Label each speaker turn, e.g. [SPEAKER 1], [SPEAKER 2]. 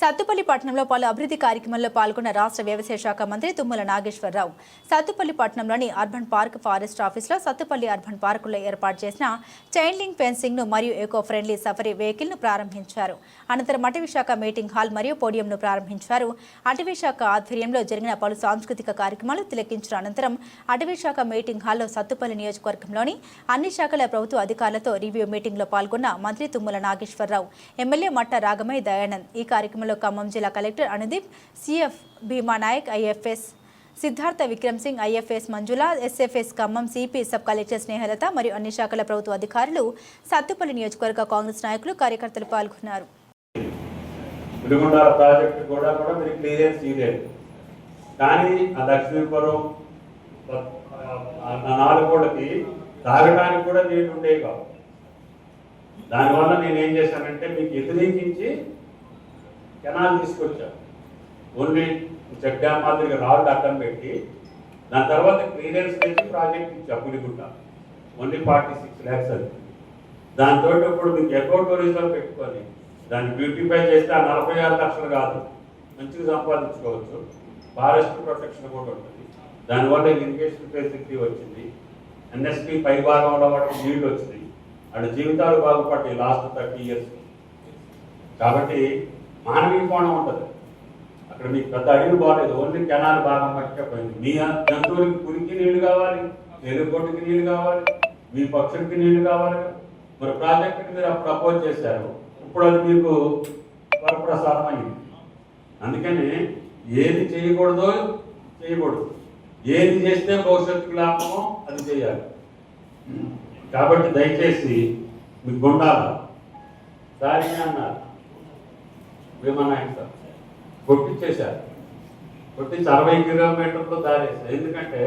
[SPEAKER 1] సత్తుపల్లి పట్టణంలో పలు అభివృద్ధి కార్యక్రమాల్లో పాల్గొన్న రాష్ట్ర వ్యవసాయ శాఖ మంత్రి తుమ్మల నాగేశ్వరరావు సత్తుపల్లి పట్టణంలోని అర్బన్ పార్క్ ఫారెస్ట్ ఆఫీసులో సత్తుపల్లి అర్బన్ పార్కులో ఏర్పాటు చేసిన చైన్ లింక్ ఫెన్సింగ్ను మరియు ఎకో ఫ్రెండ్లీ సఫరీ వెహికల్ను ప్రారంభించారు. అనంతరం అటవీ శాఖ మీటింగ్ హాల్ మరియు పోడియంను ప్రారంభించారు. అటవీ శాఖ ఆధ్వర్యంలో జరిగిన పలు సాంస్కృతిక కార్యక్రమాలు తిలకించిన అనంతరం అటవీ శాఖ మీటింగ్ హాల్లో సత్తుపల్లి నియోజకవర్గంలోని అన్ని శాఖల ప్రభుత్వ అధికారులతో రివ్యూ మీటింగ్లో పాల్గొన్న మంత్రి తుమ్మల నాగేశ్వరరావు ఎమ్మెల్యే మట్ట రాగమయ్య దయానంద్ ఈ కార్యక్రమంలో ఖమ్మం జిల్లా collector Anudeep CF Bhima Naik IFS Siddhartha Vikram Singh IFS Manjula SFS Khammam CP sub collector Snehalatha మరియు అన్ని శాఖల ప్రభుత్వ అధికారులు సత్తుపల్లి నియోజకవర్గ కాంగ్రెస్ నాయకులు కార్యకర్తలు పాల్గొన్నారు.
[SPEAKER 2] ప్రాజెక్టు కూడా కూడా మీరు క్లియరెన్స్ ఇవ్వలేదు కానీ ఆ లక్ష్మీపురం ఆ నాలుగోళ్ళకి తాగడానికి కూడా నీళ్ళు ఉండేవి కావు. దానివల్ల నేనేం చేశానంటే మీకు వ్యతిరేకించి కెనాల్ తీసుకొచ్చారు ఓన్లీ చెక్ డ్యామ్ మాదిరిగా రాళ్ళు అడ్డం పెట్టి దాని తర్వాత క్లియరెన్స్ నుంచి ప్రాజెక్ట్ ఇచ్చా Puligutta only forty six lakhs అది. దాంతో ఇప్పుడు మీకు ఎకో టూరిజం పెట్టుకొని దాన్ని బ్యూటిఫై చేస్తే ఆ నలభై ఆరు లక్షలు కాదు. మంచిగా సంపాదించుకోవచ్చు. ఫారెస్ట్ ప్రొటెక్షన్ కూడా ఉంటుంది. దానివల్ల ఇరిగేషన్ ఫెసిలిటీ వచ్చింది. ఎన్ఎస్పి పై భాగంలో వాటికి నీళ్ళు వచ్చినాయి. అక్కడ జీవితాలు బాగుపడ్డాయి లాస్ట్ థర్టీ ఇయర్స్ కాబట్టి మానవీయ కోణం ఉంటుంది. అక్కడ మీకు పెద్ద అడిగి బాగాలేదు ఓన్లీ కెనాల్ భాగం పట్టే పోయింది. మీ జంతువులకి పురికి నీళ్ళు కావాలి ఎలుగొట్టుకి నీళ్ళు కావాలి మీ పక్షులకి నీళ్ళు కావాలి మరి ప్రాజెక్టుకి మీరు అప్పుడు అపోజ్ చేశారు. ఇప్పుడు అది మీకు వరప్రసాదం అయింది. అందుకని ఏది చేయకూడదో చేయకూడదు. ఏది చేస్తే భవిష్యత్తుకు లాభమో అది చేయాలి. కాబట్టి దయచేసి మీకు గుండాల దారి అన్నారు. భీమానాయక్ సార్ కొట్టించేశారు కొట్టించి అరవై కిలోమీటర్లు దారేసారు ఎందుకంటే